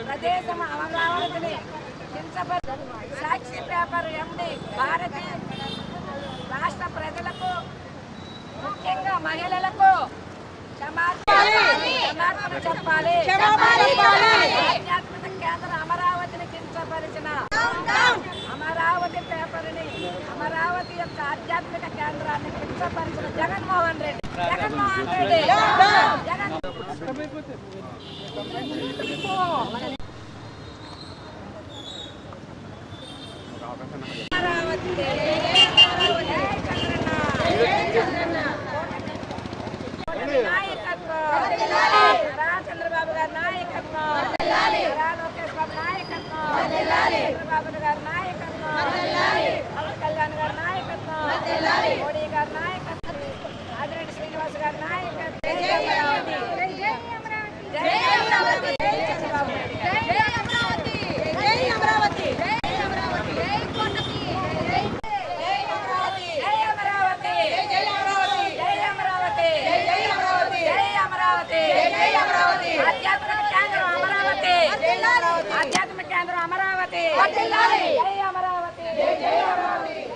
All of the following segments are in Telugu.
ప్రదేశం అమరావతిని సాక్షి పేపర్ ఎండి భారతి రాష్ట్ర ప్రజలకు ముఖ్యంగా మహిళలకు క్షమాపణ చెప్పాలి. ఆధ్యాత్మిక కేంద్రం అమరావతిని కించపరిచిన అమరావతి పేపర్ని అమరావతి యొక్క ఆధ్యాత్మిక కేంద్రాన్ని కించపరిచిన జగన్మోహన్ రెడ్డి. జగన్మోహన్ రెడ్డి. జగన్ అమరావతి నాయకత్వం రా చంద్రబాబు గారి నాయకత్వం రా లోకేష్ బాబు నాయకత్వం చంద్రబాబు గారి నాయకత్వం పవన్ కళ్యాణ్ గారి నాయకత్వం మోడీ గారి నాయకత్వం ఆదిరెడ్డి శ్రీనివాస్ గారి నాయకత్వం జై అమరావతి జై అమరావతి జై చంద్రబాబు నాయుడు. జై అమరావతి జై అమరావతి జై అమరావతి జై అమరావతి జై అమరావతి జై అమరావతి ఆధ్యాత్మిక కేంద్రం అమరావతి ఆధ్యాత్మిక కేంద్రం అమరావతి. జై అమరావతి. జై అమరావతి.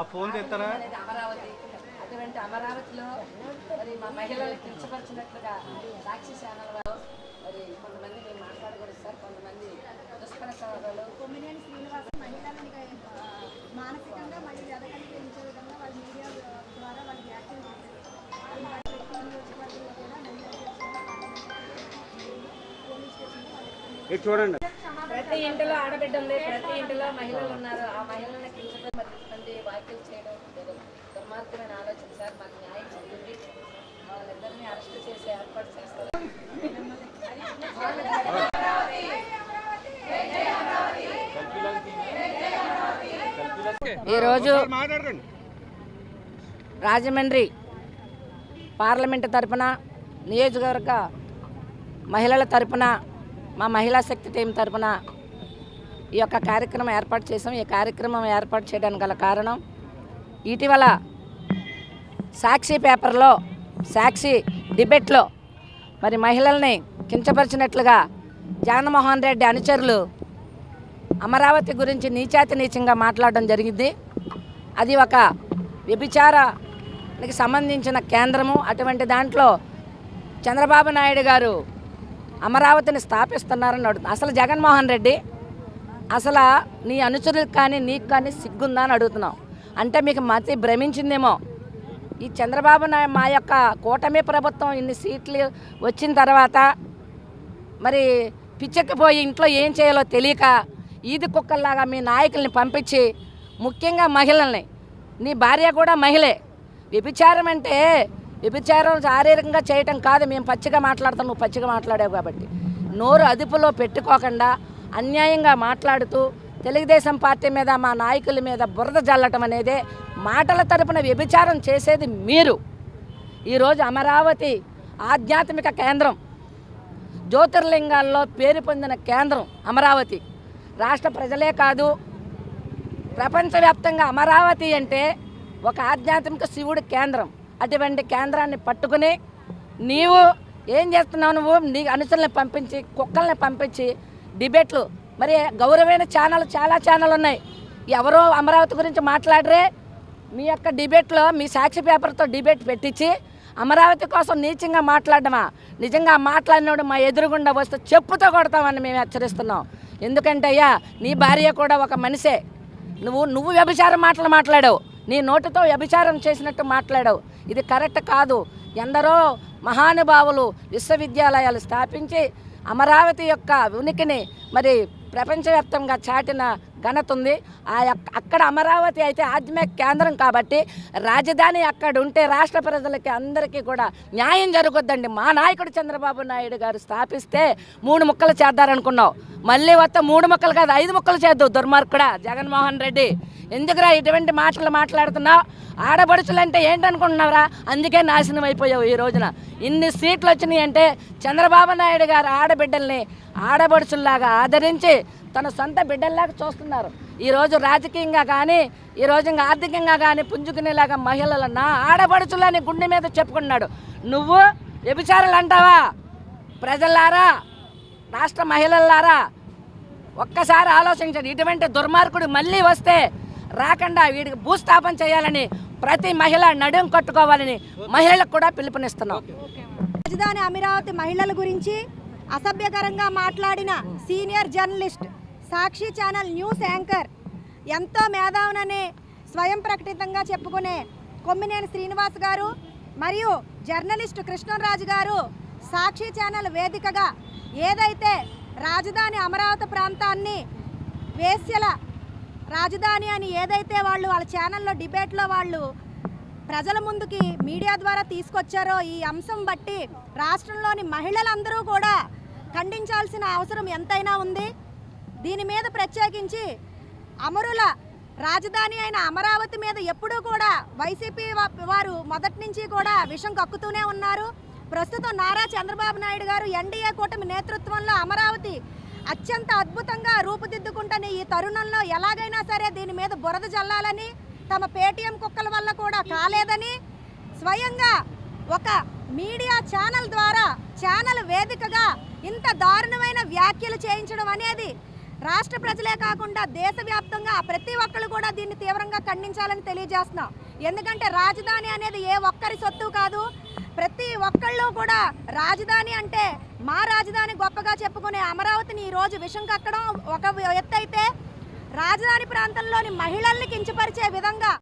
ఆ ఫోన్ తెస్తారా అమరావతి. అటువంటి అమరావతిలో మరి మా మహిళలు కించపరిచినట్లుగా సాక్షి ఛానల్ వారు మరి కొంతమంది మేము మాట్లాడకూడదు సార్ కొంతమంది దుష్ప్రచారాలు. కొమ్మినేని శ్రీనివాస మహిళలని ఆ, మానసికంగా పెంచే విధంగా వాళ్ళ మీడియా ద్వారా వాళ్ళ ఇటు చూడండి. ప్రతి ఇంటిలో ఆడబిడ్డ ఉంది ప్రతి ఇంటిలో మహిళలు ఉన్నారు. ఆ మహిళలను కించపరి మరి వ్యాఖ్యలు చేయడం దుర్మార్గమైన ఆలోచన సార్ మాకు న్యాయం చేయండి వాళ్ళిద్దరిని అరెస్ట్ చేసి ఏర్పాటు చేస్తారు. ఈరోజు రాజమండ్రి పార్లమెంటు తరపున నియోజకవర్గ మహిళల తరపున మా మహిళా శక్తి టీం తరపున ఈ యొక్క కార్యక్రమం ఏర్పాటు చేసాం ఈ కార్యక్రమం ఏర్పాటు చేయడానికి గల కారణం ఇటీవల సాక్షి పేపర్లో సాక్షి డిబేట్లో మరి మహిళల్ని కించపరిచినట్లుగా జగన్మోహన్ రెడ్డి అనుచరులు అమరావతి గురించి నీచాతి నీచంగా మాట్లాడడం జరిగింది. అది ఒక వ్యభిచారానికి సంబంధించిన కేంద్రము. అటువంటి దాంట్లో చంద్రబాబు నాయుడు గారు అమరావతిని స్థాపిస్తున్నారని అడుగుతుంది అసలు జగన్మోహన్ రెడ్డి అసలు నీ అనుచరులకు కానీ నీకు కానీ సిగ్గుందా అని అడుగుతున్నాం. అంటే మీకు మతి భ్రమించిందేమో. ఈ చంద్రబాబు మా యొక్క కూటమి ప్రభుత్వం ఇన్ని సీట్లు వచ్చిన తర్వాత మరి పిచ్చెక్కిపోయి ఇంట్లో ఏం చేయాలో తెలియక ఈది కుక్కల్లాగా మీ నాయకుల్ని పంపించి ముఖ్యంగా మహిళల్ని. నీ భార్య కూడా మహిళే. వ్యభిచారం అంటే వ్యభిచారం శారీరకంగా చేయటం కాదు. మేము పచ్చిగా మాట్లాడతాం నువ్వు పచ్చిగా మాట్లాడావు కాబట్టి. నోరు అదుపులో పెట్టుకోకుండా అన్యాయంగా మాట్లాడుతూ తెలుగుదేశం పార్టీ మీద మా నాయకుల మీద బురద జల్లటం అనేదే మాటల తరపున వ్యభిచారం చేసేది మీరు. ఈరోజు అమరావతి ఆధ్యాత్మిక కేంద్రం. జ్యోతిర్లింగాల్లో పేరు పొందిన కేంద్రం అమరావతి. రాష్ట్ర ప్రజలే కాదు ప్రపంచవ్యాప్తంగా అమరావతి అంటే ఒక ఆధ్యాత్మిక శివుడి కేంద్రం. అటువంటి కేంద్రాన్ని పట్టుకుని నీవు ఏం చేస్తున్నావు నువ్వు? నీ అనుచరులను పంపించి కుక్కల్ని పంపించి డిబేట్లు. మరి గౌరవమైన ఛానల్ చాలా ఛానల్ ఉన్నాయి. ఎవరో అమరావతి గురించి మాట్లాడరే మీ యొక్క డిబేట్లో మీ సాక్షి పేపర్తో డిబేట్ పెట్టించి అమరావతి కోసం నీచంగా మాట్లాడమా? నిజంగా మాట్లాడినోడు మా ఎదురుగుండా వస్తే చెప్పుతో కొడతామని మేము హెచ్చరిస్తున్నాం. ఎందుకంటే అయ్యా నీ భార్య కూడా ఒక మనిషే. నువ్వు నువ్వు వ్యభిచారం మాటలు మాట్లాడావు. నీ నోటితో వ్యభిచారం చేసినట్టు మాట్లాడావు. ఇది కరెక్ట్ కాదు. ఎందరో మహానుభావులు విశ్వవిద్యాలయాలు స్థాపించి అమరావతి యొక్క ఉనికిని మరి ప్రపంచవ్యాప్తంగా చాటిన ఘనత ఉంది. ఆ యొక్క- అక్కడ అమరావతి అయితే ఆధ్యాత్మిక కేంద్రం కాబట్టి రాజధాని అక్కడ ఉంటే రాష్ట్ర ప్రజలకి అందరికీ కూడా న్యాయం జరుగుద్దండి. మా నాయకుడు చంద్రబాబు నాయుడు గారు స్థాపిస్తే మూడు ముక్కలు చేద్దారనుకున్నావు. మళ్ళీ వస్తే మూడు ముక్కలు కాదు ఐదు ముక్కలు చేద్దావు దుర్మార్గుడా జగన్మోహన్ రెడ్డి. ఎందుకురా ఇటువంటి మాటలు మాట్లాడుతున్నావు? ఆడపడుచులు అంటే ఏంటనుకుంటున్నావురా? అందుకే నాశనం అయిపోయావు ఈ రోజున. ఇన్ని సీట్లు వచ్చినాయి అంటే చంద్రబాబు నాయుడు గారు ఆడబిడ్డల్ని ఆడపడుచుల్లాగా ఆదరించి తన సొంత బిడ్డల్లాగా చూస్తున్నారు. ఈరోజు రాజకీయంగా కానీ ఈరోజు ఇంకా ఆర్థికంగా కానీ పుంజుకునేలాగా మహిళల నా ఆడపడుచులని గుండె మీద చెప్పుకున్నాడు నువ్వు వ్యభిచారులు అంటావా? ప్రజలారా రాష్ట్ర మహిళలారా ఒక్కసారి ఆలోచించండి. ఇటువంటి దుర్మార్గుడు మళ్ళీ వస్తే రాకుండా వీడికి భూస్థాపన చేయాలని ప్రతి మహిళ నడుం కట్టుకోవాలని మహిళలకు కూడా పిలుపునిస్తున్నాం. రాజధాని అమరావతి మహిళల గురించి అసభ్యకరంగా మాట్లాడిన senior journalist Sakshi channel news anchor. ఎంతో మేధావునని స్వయం ప్రకటితంగా చెప్పుకునే కొమ్మినేని శ్రీనివాస్ గారు మరియు జర్నలిస్ట్ కృష్ణరాజు గారు సాక్షి ఛానల్ వేదికగా ఏదైతే రాజధాని అమరావతి ప్రాంతాన్ని వేస్యల రాజధాని అని ఏదైతే వాళ్ళు వాళ్ళ ఛానల్లో డిబేట్లో వాళ్ళు ప్రజల ముందుకి మీడియా ద్వారా తీసుకొచ్చారో ఈ అంశం బట్టి రాష్ట్రంలోని మహిళలందరూ కూడా ఖండించాల్సిన అవసరం ఎంతైనా ఉంది. దీని మీద ప్రత్యేకించి అమరుల రాజధాని అయిన అమరావతి మీద ఎప్పుడూ కూడా వైసీపీ వారు మొదటి నుంచి కూడా విషం కక్కుతూనే ఉన్నారు. ప్రస్తుతం నారా చంద్రబాబు నాయుడు గారు ఎన్డీఏ కూటమి నేతృత్వంలో అమరావతి అత్యంత అద్భుతంగా రూపుదిద్దుకుంటున్న ఈ తరుణంలో ఎలాగైనా సరే దీని మీద బురద జల్లాలని తమ పేటీఎం కుక్కల వల్ల కూడా కాలేదని స్వయంగా ఒక మీడియా ఛానల్ ద్వారా ఛానల్ వేదికగా ఇంత దారుణమైన వ్యాఖ్యలు చేయించడం అనేది రాష్ట్ర ప్రజలే కాకుండా దేశవ్యాప్తంగా ప్రతి ఒక్కరు కూడా దీన్ని తీవ్రంగా ఖండించాలని తెలియజేస్తున్నాం. ఎందుకంటే రాజధాని అనేది ఏ ఒక్కరి సొత్తు కాదు. ప్రతి ఒక్కళ్ళు కూడా రాజధాని అంటే మా రాజధాని గొప్పగా చెప్పుకునే అమరావతిని ఈ రోజు విషం కక్కడం ఒక ఎత్తు అయితే రాజధాని ప్రాంతంలోని మహిళల్ని కించపరిచే విధంగా